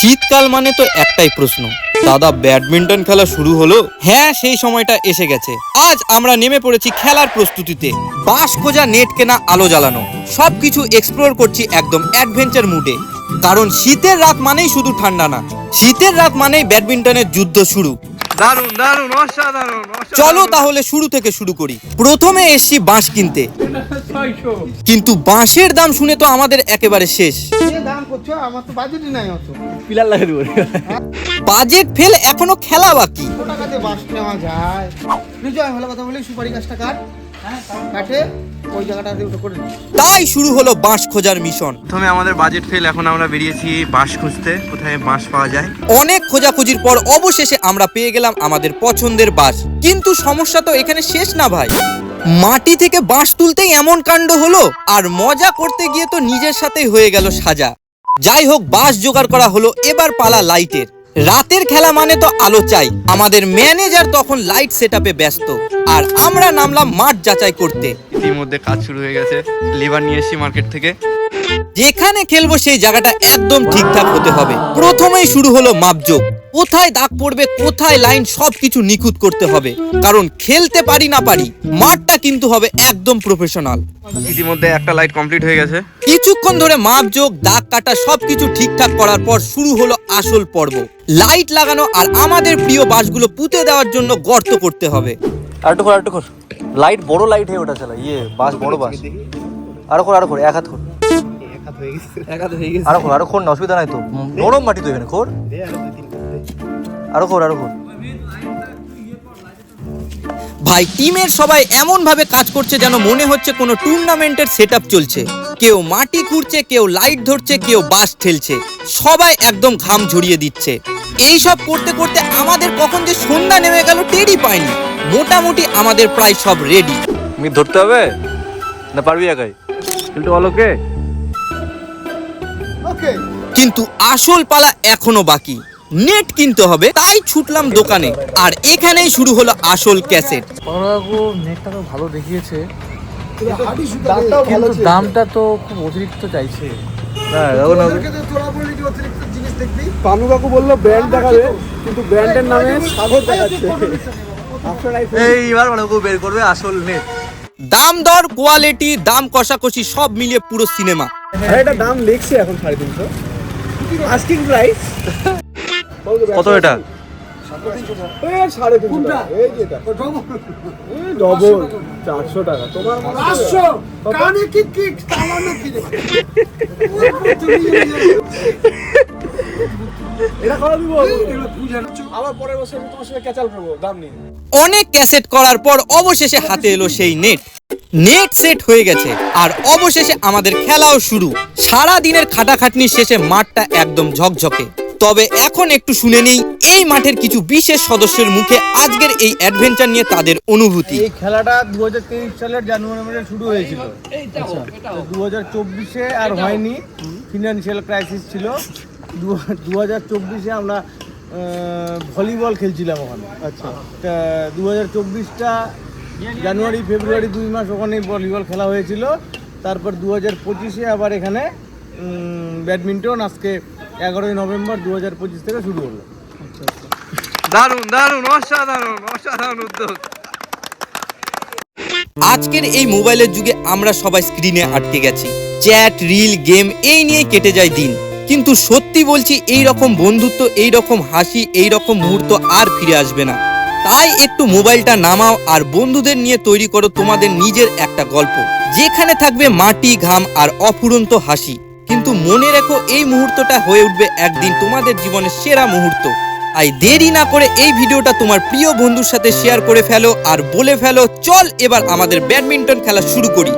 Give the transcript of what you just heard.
শীতকাল মানে তো একটাই প্রশ্ন। দাদা ব্যাডমিন্টন খেলা শুরু হলো? হ্যাঁ সেই সময়টা এসে গেছে। আজ আমরা নেমে পড়েছি খেলার প্রস্তুতিতে। বাঁশ খোঁজা নেট কেনা আলো জ্বালানো। সবকিছু এক্সপ্লোর করছি একদম অ্যাডভেঞ্চার মুডে কারণ শীতের রাত মানেই শুধু ঠান্ডা না। শীতের রাত মানেই ব্যাডমিন্টনের যুদ্ধ শুরু। অসাধারণ। চলো তাহলে শুরু থেকে শুরু করি। প্রথমে এসছি বাঁশ কিনতে। কিন্তু বাঁশের দাম শুনে তো আমাদের একেবারে শেষ। আমার তো বাজেটই নাই অত। পিলার লাগিয়ে দেবো। বাজেট ফেল এখনও খেলা বাকি। কত টাকাতে বাস নেওয়া যায়? ভালো কথা বলি সুপারি গাছটা কাট। কাটে ওই জায়গাটাতে ওটা করে তাই শুরু হলো বাঁশ খোঁজার মিশন প্রথমে আমাদের বাজেট ফেল এখন আমরা বেরিয়েছি বাঁশ খুঁজতে। কোথায় বাঁশ পাওয়া যায়? অনেক খোঁজাখুঁজির পর অবশেষে আমরা পেয়ে গেলাম আমাদের পছন্দের বাঁশ। কিন্তু সমস্যা তো এখানে শেষ না ভাই। মাটি থেকে বাঁশ তুলতেই এমন কাণ্ড হলো আর মজা করতে গিয়ে তো নিজের সাথেই হয়ে গেল সাজা। যাই হোক বাস জোগাড় করা হলো এবার পালা লাইটের। রাতের খেলা মানে তো আলো চাই। আমাদের ম্যানেজার তখন লাইট সেটআপে ব্যস্ত। আর আমরা নামলাম মাঠ যাচাই করতে। ইতিমধ্যে কাজ শুরু হয়ে গেছে লিভার নিয়ে এসেছি মার্কেট থেকে। যেখানে খেলব সেই জায়গাটা একদম ঠিকঠাক হতে হবে। প্রথমেই শুরু হলো মাপজোক। কোথায় দাগ পড়বে কোথায় লাইন সবকিছু নিখুঁত করতে হবে। কারণ খেলতে পারি না পারি মাঠটা কিন্তু হবে একদম প্রফেশনাল ইতিমধ্যে একটা লাইট কমপ্লিট হয়ে গেছে। কিছুক্ষণ ধরে মাপজোক দাগ কাটা সবকিছু ঠিকঠাক করার পর শুরু হলো আসল পর্ব। লাইট লাগানো আর আমাদের প্রিয় বাসগুলো পুঁতে দেওয়ার জন্য গর্ত করতে হবে। আরেকটু কর আরেকটু কর লাইট বড় লাইট হয়ে ওটা চালা ইয়ে বাস বড় বাস। আরও কর আরও কর এক হাত কর আরও কর আরও কর না অসুবিধা নাই তো। নরম মাটি তো এখানে কর আরও কর আরও কর ভাই টিমের সবাই এমন ভাবে কাজ করছে যেন মনে হচ্ছে কোনো টুর্নামেন্টের সেট চলছে। কেউ মাটি খুঁড়ছে কেউ লাইট ধরছে কেউ বাস ঠেলছে। সবাই একদম ঘাম ঝরিয়ে দিচ্ছে। এই সব করতে করতে আমাদের কখন যে সন্ধ্যা নেমে গেল টেরই পাইনি। মোটামুটি আমাদের প্রায় সব রেডি মিট ধরতে হবে? না পারবি একাই? একটু অলোকে ওকে? কিন্তু আসল পালা এখনও বাকি। নেট কিনতে হবে তাই ছুটলাম দোকানে। আর এখানেই শুরু হলো আসল ক্যাসেট। কাকু নেটটা তো ভালো দেখিয়েছে। কিন্তু দামটা তো খুব অতিরিক্ত চাইছে। না এখন হবে তোদেরকে তো তোরা বললি যে অতিরিক্ত জিনিস দেখবি। পানু কাকু বলল ব্র্যান্ড দেখাবে কিন্তু ব্র্যান্ডের নামে সাগর দেখাচ্ছে। এই এবার বের করবে আসল নেট। দাম দর কোয়ালিটি দাম কষাকষি সব মিলিয়ে পুরো সিনেমা এটা দাম লিখছে এখন সাড়ে তিনশো। আস্কিং প্রাইস কত এটা? সাড়ে তিনশো টাকা এই যে এটা ডবল চারশো টাকা। তোমার কানে কি কি? চালানো কি রে? এটা করা দিব? আবার পরের বছর আমি তোমার সাথে ক্যাচাল করব দাম নিয়ে অনেক ক্যাসেট করার পর অবশেষে হাতে এলো সেই নেট। নেট সেট হয়ে গেছে আর অবশেষে আমাদের খেলাও শুরু। সারা দিনের খাটাখাটনির শেষে মাঠটা একদম ঝকঝকে। তবে এখন একটু শুনে নেই এই মাঠের কিছু বিশেষ সদস্যের মুখে আজকের এই অ্যাডভেঞ্চার নিয়ে তাদের অনুভূতি। এই খেলাটা দু হাজার তেইশ সালের জানুয়ারি মাসে শুরু হয়েছিল। দু হাজার চব্বিশে আর হয়নি ফিনান্সিয়াল ক্রাইসিস ছিল। দু হাজার চব্বিশে আমরা ভলিবল খেলছিলাম ওখানে। আচ্ছা। তা দু হাজার চব্বিশটা জানুয়ারি ফেব্রুয়ারি দুই মাস ওখানে ভলিবল খেলা হয়েছিল। তারপর দু হাজার পঁচিশে আবার এখানে ব্যাডমিন্টন আজকে এগারোই নভেম্বর দু হাজার পঁচিশ থেকে শুরু হলো। দারুণ দারুণ অসাধারণ অসাধারণ উদ্যোগ। আজকের এই মোবাইলের যুগে আমরা সবাই স্ক্রিনে আটকে গেছি। চ্যাট রিল গেম এই নিয়ে কেটে যায় দিন। কিন্তু সত্যি বলছি এই রকম বন্ধুত্ব এই রকম হাসি এই রকম মুহূর্ত আর ফিরে আসবে না। তাই একটু মোবাইলটা নামাও আর বন্ধুদের নিয়ে তৈরি করো তোমাদের নিজের একটা গল্প। যেখানে থাকবে মাটি ঘাম আর অফুরন্ত হাসি। কিন্তু মনে রেখো, এই মুহূর্তটা হয়ে উঠবে একদিন তোমাদের জীবনের সেরা মুহূর্ত। তাই দেরি না করে এই ভিডিওটা তোমার প্রিয় বন্ধুর সাথে শেয়ার করে ফেলো আর বলে ফেলো, চল এবার আমাদের ব্যাডমিন্টন খেলা শুরু করি।